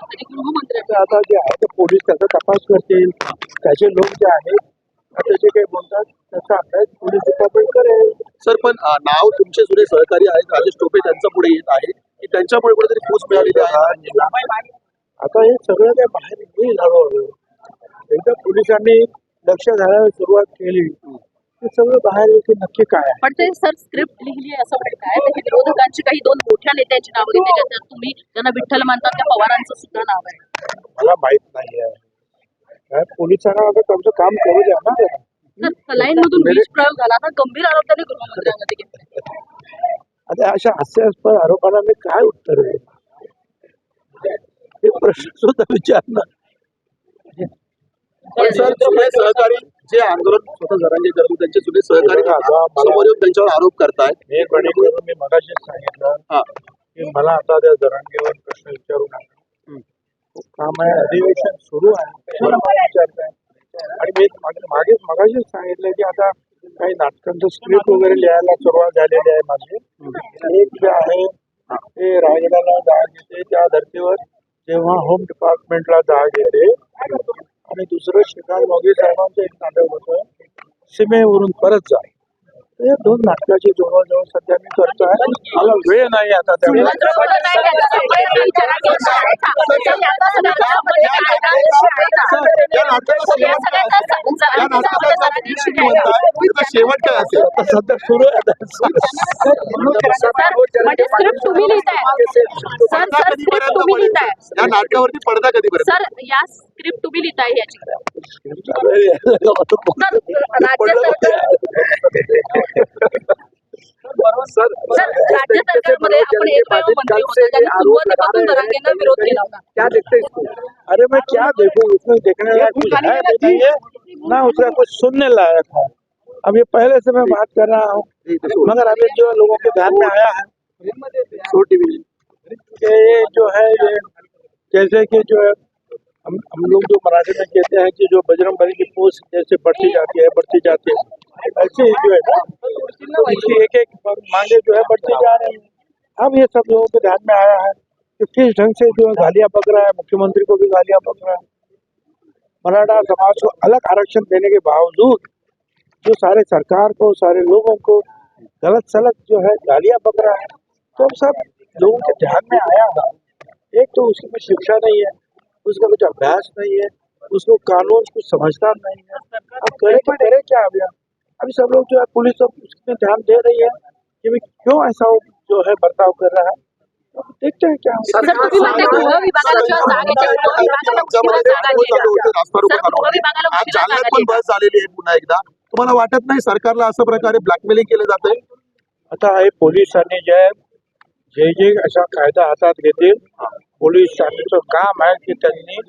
आता जे आहे ते पोलीस त्याचा तपास करतील. त्याचे लोक जे आहेत जे काही बोलतात त्याचा अभ्यास पोलीस डिपार्टमेंट करेल. सर पण नाव तुमचे जुने सहकारी आहेत राजेश टोपे त्यांचं पुढे येत आहे. की त्यांच्यामुळे कुठेतरी फूस मिळालेली आहे? आता हे सगळं काय बाहेर येईल हळूहळू एकदा पोलिसांनी लक्ष घालायला सुरुवात केली. ते सगळं बाहेर की नक्की काय आहे. पण ते सर स्क्रिप्ट लिहिली आहे असं म्हणताय. तर हे विरोधकांची काही दोन मोठ्या नेत्यांची नावं घेतली जातात तुम्ही त्यांना विठ्ठल मानतात त्या पवारांचं सुद्धा नाव आहे. मला माहीत नाही आहे काय पोलिसांना आता त्यांचं काम करू द्या ना. तर सलाईन मधून विष प्रयोग झाला तर गंभीर आरोप त्यांनी गृहमंत्र्यांमध्ये घेतले आता अशा हास्यास्पद आरोपांना मी काय उत्तर हे प्रश्न सुद्धा विचारणार पण सर जुने सहकारी जे आंदोलन स्वतः जरांगे करत होते, त्यांचे जुने सहकारी बघा, आता मला- समोर येऊन त्यांच्यावर आरोप करतायत हे करून मी मगाशीच सांगितलं हा. की मला आता त्या जरांगेवर प्रश्न विचारू नका. काम आहे अधिवेशन सुरू आहे विचारताय आणि मी मागे मागेच मगाशीच सांगितलं की आता काही नाटकांचं स्क्रिप्ट वगैरे लिहायला सुरुवात झालेली आहे माझी. एक जे आहे ते रायगडाला जाग येते त्या धर्तीवर जेव्हा होम डिपार्टमेंटला जाग येते आणि दुसरं श्रीकांत मोगे साहेबांचं एक नाटक होतं. सीमेवरून परत जा. या दोन नाटकाची जवळजवळ सध्या मी करतोय. मला वेळ नाही आता त्यामुळे शेवट काय असेल आता सध्या सुरू आहे आता. म्हणजे स्क्रिप्ट तुम्ही लिहिताय. सर सर स्क्रिप्ट तुम्ही लिहिताय. या नाटकावरती पडदा कधीपर्यंत? सर या स्क्रिप्ट तुम्ही लिहिताय याची. राज्य सर सर राज्य सरकारमध्ये आपण एकमेव मंत्री होता सुरुवातीपासून दरांगेंना विरोध केला होता. क्या देखते इसको अरे मैं क्या देखूं उसमें देखने है? है ना उसका कुछ सुनने लायक है। अब ये पहले से मैं बात कर रहा हूँ मगर अभी जो लोगों के ध्यान में आया है छोटी कि ये जो है ये जैसे कि जो है हम हम लोग जो मराठी में कहते हैं कि जो बजरंग बली की पोस्ट जैसे बढ़ती जाती है बढ़ती जाती है ऐसे ही जो है ना तो इसकी एक एक मांगे जो है बढ़ती जा रही है। अब ये सब लोगों के ध्यान में आया है कि किस ढंग से जो है गालियाँ पक रहा है मुख्यमंत्री को भी गालियाँ पक रहा है। मराठा समाज को अलग आरक्षण देने के बावजूद जो सारे सरकार को, सारे लोगों को गलत सलत जो है, गालियाँ पक रहा है तो अब सब लोगों के ध्यान में आया है एक तो उसकी कुछ शिक्षा नहीं है, उसका कुछ अभ्यास नहीं है, उसको कानून, कुछ समझदार नहीं है। अब करे तो करे क्या अभी अभी सब लोग जो है, पुलिस सब उसमें ध्यान दे रही है कि क्यों ऐसा जो है, बर्ताव कर रहा है। अब देखते क्या होता। सर तुम्ही म्हणताय गृह विभागाला जेव्हा जाग येते गृह विभागाला उशिरा जाग आली सर गृह विभागाला आज उशिरा जालन्यात जाग पण आली बस झालेली आहे पुन्हा एकदा. तुम्हाला वाटत नाही सरकारला असं प्रकारे ब्लॅकमेलिंग केलं जाते? आता हे पोलिसांनी जे आहे, जे जे असा कायदा हातात घेतील पोलिसांचं काम आहे की त्यांनी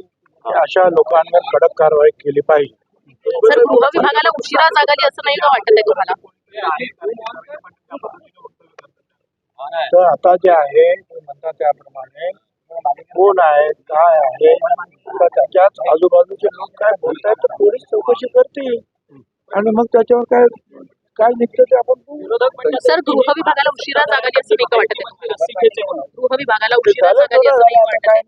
अशा लोकांवर कडक कारवाई केली पाहिजे. सर गृह विभागाला उशिरा जाग आली असं नाही का वाटत आहे तुम्हाला? तर आता जे आहे ते म्हणतात त्याप्रमाणे कोण आहे. काय आहे? त्याच्याच आजूबाजूचे लोक काय बोलतायत तर पोलीस चौकशी करतील. आणि मग त्याच्यावर काय काय निघतं ते आपण. सर गृह विभागाला उशिरा जाग असं वाटत गृह विभागाला उशिरा जाग